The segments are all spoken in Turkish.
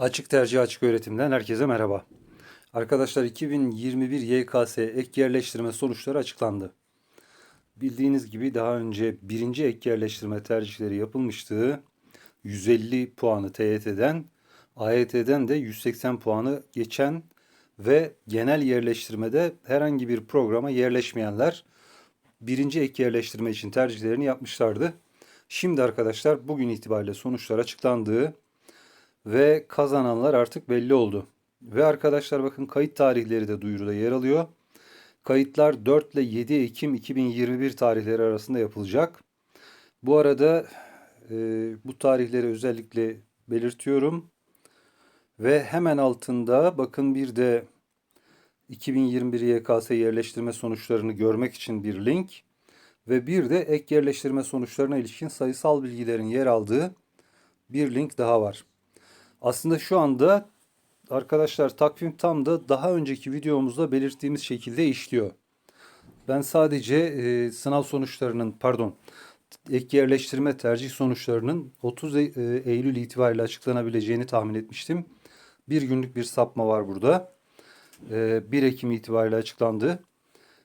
Açık Tercih Açık Öğretim'den herkese merhaba. Arkadaşlar 2021 YKS ek yerleştirme sonuçları açıklandı. Bildiğiniz gibi daha önce birinci ek yerleştirme tercihleri yapılmıştı. 150 puanı TYT'den, AYT'den de 180 puanı geçen ve genel yerleştirmede herhangi bir programa yerleşmeyenler birinci ek yerleştirme için tercihlerini yapmışlardı. Şimdi arkadaşlar bugün itibariyle sonuçlar açıklandığı ve kazananlar artık belli oldu. Ve arkadaşlar bakın kayıt tarihleri de duyuruda yer alıyor. Kayıtlar 4 ile 7 Ekim 2021 tarihleri arasında yapılacak. Bu arada e, bu tarihleri özellikle belirtiyorum. Ve hemen altında bakın bir de 2021 YKS yerleştirme sonuçlarını görmek için bir link ve bir de ek yerleştirme sonuçlarına ilişkin sayısal bilgilerin yer aldığı bir link daha var. Aslında şu anda arkadaşlar takvim tam da daha önceki videomuzda belirttiğimiz şekilde işliyor. Ben sadece e, sınav sonuçlarının pardon ek yerleştirme tercih sonuçlarının 30 E- e, Eylül itibariyle açıklanabileceğini tahmin etmiştim. Bir günlük bir sapma var burada. E, 1 Ekim itibariyle açıklandı.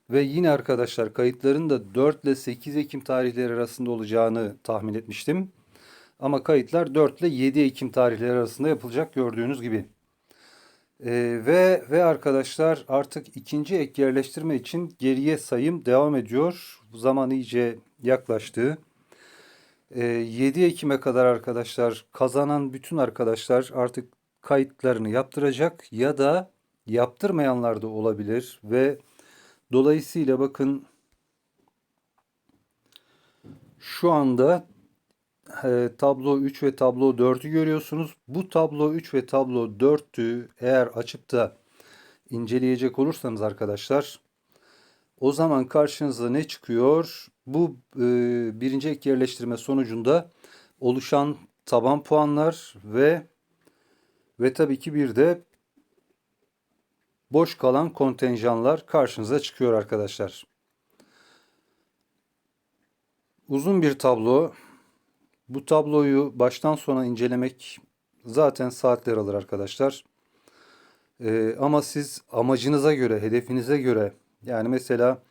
Ve yine arkadaşlar kayıtların da 4 ile 8 Ekim tarihleri arasında olacağını tahmin etmiştim. Ama kayıtlar 4 ile 7 Ekim tarihleri arasında yapılacak gördüğünüz gibi. Ee, ve ve arkadaşlar artık ikinci ek yerleştirme için geriye sayım devam ediyor. Zaman iyice yaklaştı. Ee, 7 Ekim'e kadar arkadaşlar kazanan bütün arkadaşlar artık kayıtlarını yaptıracak ya da yaptırmayanlar da olabilir ve dolayısıyla bakın şu anda e, tablo 3 ve tablo 4'ü görüyorsunuz. Bu tablo 3 ve tablo 4'ü eğer açıp da inceleyecek olursanız arkadaşlar o zaman karşınıza ne çıkıyor? Bu e, birinci ek yerleştirme sonucunda oluşan taban puanlar ve ve tabii ki bir de boş kalan kontenjanlar karşınıza çıkıyor arkadaşlar. Uzun bir tablo. Bu tabloyu baştan sona incelemek zaten saatler alır arkadaşlar. Ee, ama siz amacınıza göre, hedefinize göre yani mesela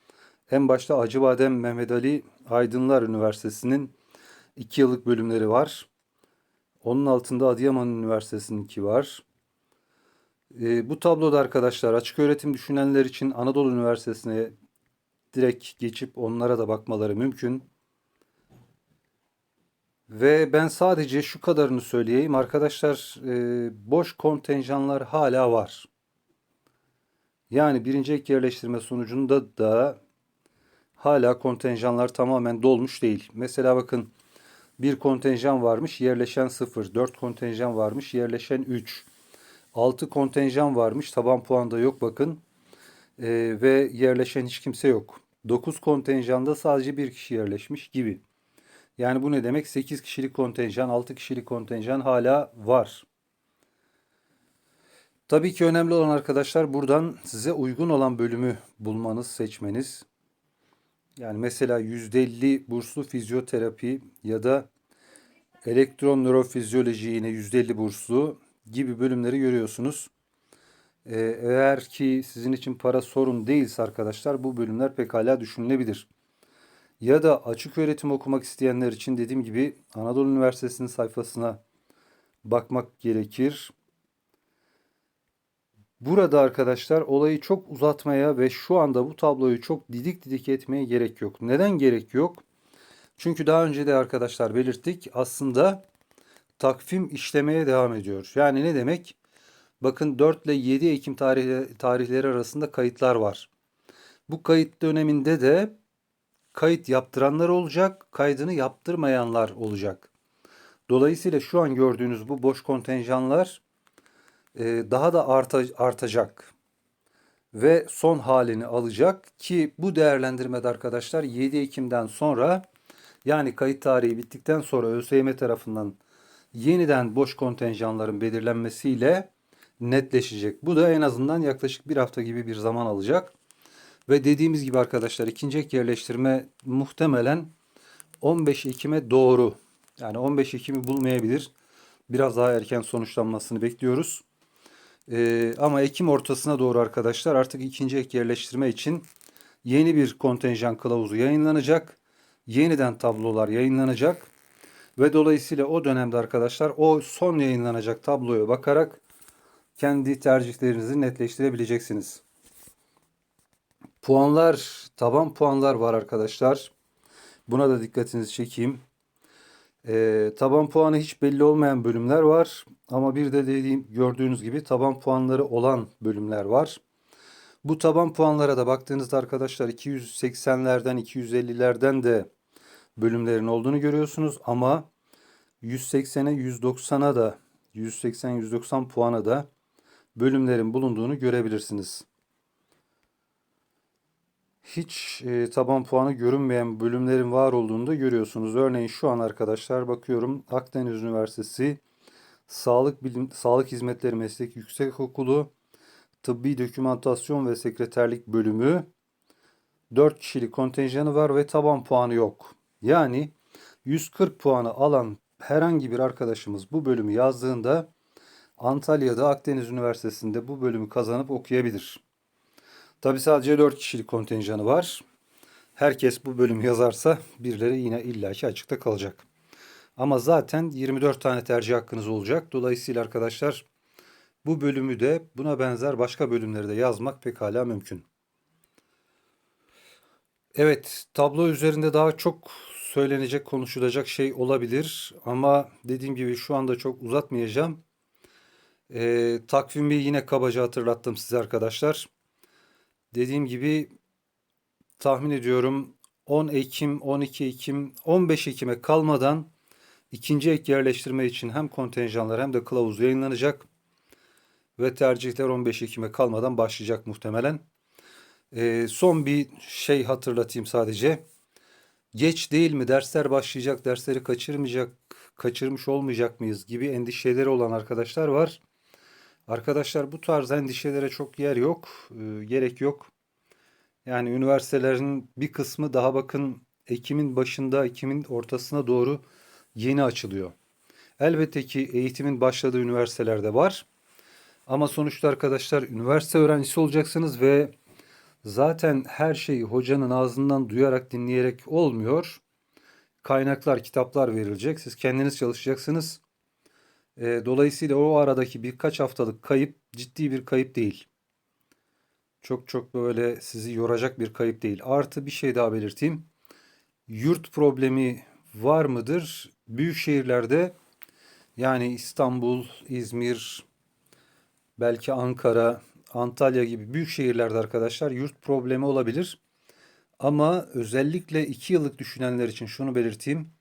en başta Acıbadem Mehmet Ali Aydınlar Üniversitesi'nin 2 yıllık bölümleri var. Onun altında Adıyaman Üniversitesi'ninki var. Ee, bu tabloda arkadaşlar açık öğretim düşünenler için Anadolu Üniversitesi'ne direkt geçip onlara da bakmaları mümkün. Ve ben sadece şu kadarını söyleyeyim. Arkadaşlar e, boş kontenjanlar hala var. Yani birinci ek yerleştirme sonucunda da hala kontenjanlar tamamen dolmuş değil. Mesela bakın bir kontenjan varmış yerleşen 0. 4 kontenjan varmış yerleşen 3. 6 kontenjan varmış taban puanda yok bakın. E, ve yerleşen hiç kimse yok. 9 kontenjanda sadece bir kişi yerleşmiş gibi. Yani bu ne demek? 8 kişilik kontenjan, 6 kişilik kontenjan hala var. Tabii ki önemli olan arkadaşlar buradan size uygun olan bölümü bulmanız, seçmeniz. Yani mesela %50 burslu fizyoterapi ya da elektron nörofizyoloji yine %50 burslu gibi bölümleri görüyorsunuz. Ee, eğer ki sizin için para sorun değilse arkadaşlar bu bölümler pekala düşünülebilir. Ya da açık öğretim okumak isteyenler için dediğim gibi Anadolu Üniversitesi'nin sayfasına bakmak gerekir. Burada arkadaşlar olayı çok uzatmaya ve şu anda bu tabloyu çok didik didik etmeye gerek yok. Neden gerek yok? Çünkü daha önce de arkadaşlar belirttik aslında takvim işlemeye devam ediyor. Yani ne demek? Bakın 4 ile 7 Ekim tarih, tarihleri arasında kayıtlar var. Bu kayıt döneminde de kayıt yaptıranlar olacak, kaydını yaptırmayanlar olacak. Dolayısıyla şu an gördüğünüz bu boş kontenjanlar e, daha da arta, artacak ve son halini alacak ki bu değerlendirmede arkadaşlar 7 Ekim'den sonra yani kayıt tarihi bittikten sonra ÖSYM tarafından yeniden boş kontenjanların belirlenmesiyle netleşecek. Bu da en azından yaklaşık bir hafta gibi bir zaman alacak. Ve dediğimiz gibi arkadaşlar ikinci ek yerleştirme muhtemelen 15 Ekim'e doğru. Yani 15 Ekim'i bulmayabilir. biraz daha erken sonuçlanmasını bekliyoruz. Ee, ama Ekim ortasına doğru arkadaşlar artık ikinci ek yerleştirme için yeni bir kontenjan kılavuzu yayınlanacak. Yeniden tablolar yayınlanacak. Ve dolayısıyla o dönemde arkadaşlar o son yayınlanacak tabloya bakarak kendi tercihlerinizi netleştirebileceksiniz. Puanlar, taban puanlar var arkadaşlar. Buna da dikkatinizi çekeyim. Ee, taban puanı hiç belli olmayan bölümler var. Ama bir de dediğim gördüğünüz gibi taban puanları olan bölümler var. Bu taban puanlara da baktığınızda arkadaşlar 280'lerden 250'lerden de bölümlerin olduğunu görüyorsunuz. Ama 180'e 190'a da 180-190 puana da bölümlerin bulunduğunu görebilirsiniz. Hiç e, taban puanı görünmeyen bölümlerin var olduğunu da görüyorsunuz. Örneğin şu an arkadaşlar bakıyorum Akdeniz Üniversitesi Sağlık Bilim Sağlık Hizmetleri Meslek Yüksekokulu Tıbbi Dokümantasyon ve Sekreterlik bölümü 4 kişilik kontenjanı var ve taban puanı yok. Yani 140 puanı alan herhangi bir arkadaşımız bu bölümü yazdığında Antalya'da Akdeniz Üniversitesi'nde bu bölümü kazanıp okuyabilir. Tabi sadece 4 kişilik kontenjanı var. Herkes bu bölümü yazarsa birileri yine illaki açıkta kalacak. Ama zaten 24 tane tercih hakkınız olacak. Dolayısıyla arkadaşlar bu bölümü de buna benzer başka bölümleri de yazmak pekala mümkün. Evet, tablo üzerinde daha çok söylenecek, konuşulacak şey olabilir. Ama dediğim gibi şu anda çok uzatmayacağım. Ee, takvimi yine kabaca hatırlattım size arkadaşlar. Dediğim gibi tahmin ediyorum 10 Ekim, 12 Ekim, 15 Ekim'e kalmadan ikinci ek yerleştirme için hem kontenjanlar hem de kılavuz yayınlanacak. Ve tercihler 15 Ekim'e kalmadan başlayacak muhtemelen. Ee, son bir şey hatırlatayım sadece. Geç değil mi? Dersler başlayacak, dersleri kaçırmayacak, kaçırmış olmayacak mıyız gibi endişeleri olan arkadaşlar var. Arkadaşlar bu tarz endişelere çok yer yok, e, gerek yok. Yani üniversitelerin bir kısmı daha bakın Ekim'in başında, Ekim'in ortasına doğru yeni açılıyor. Elbette ki eğitimin başladığı üniversitelerde var. Ama sonuçta arkadaşlar üniversite öğrencisi olacaksınız ve zaten her şeyi hocanın ağzından duyarak dinleyerek olmuyor. Kaynaklar, kitaplar verilecek. Siz kendiniz çalışacaksınız. E, dolayısıyla o aradaki birkaç haftalık kayıp ciddi bir kayıp değil. Çok çok böyle sizi yoracak bir kayıp değil. Artı bir şey daha belirteyim. Yurt problemi var mıdır? Büyük şehirlerde yani İstanbul, İzmir, belki Ankara, Antalya gibi büyük şehirlerde arkadaşlar yurt problemi olabilir. Ama özellikle iki yıllık düşünenler için şunu belirteyim.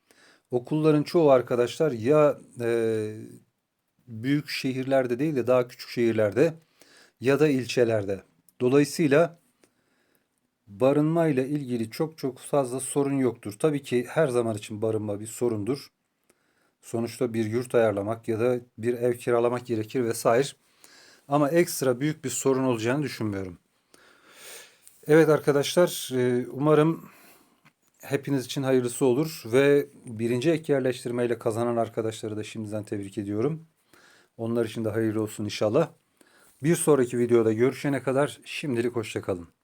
Okulların çoğu arkadaşlar ya e, büyük şehirlerde değil de daha küçük şehirlerde ya da ilçelerde. Dolayısıyla barınma ile ilgili çok çok fazla sorun yoktur. Tabii ki her zaman için barınma bir sorundur. Sonuçta bir yurt ayarlamak ya da bir ev kiralamak gerekir vesaire. Ama ekstra büyük bir sorun olacağını düşünmüyorum. Evet arkadaşlar e, umarım hepiniz için hayırlısı olur ve birinci ek yerleştirmeyle kazanan arkadaşları da şimdiden tebrik ediyorum. Onlar için de hayırlı olsun inşallah. Bir sonraki videoda görüşene kadar şimdilik hoşçakalın.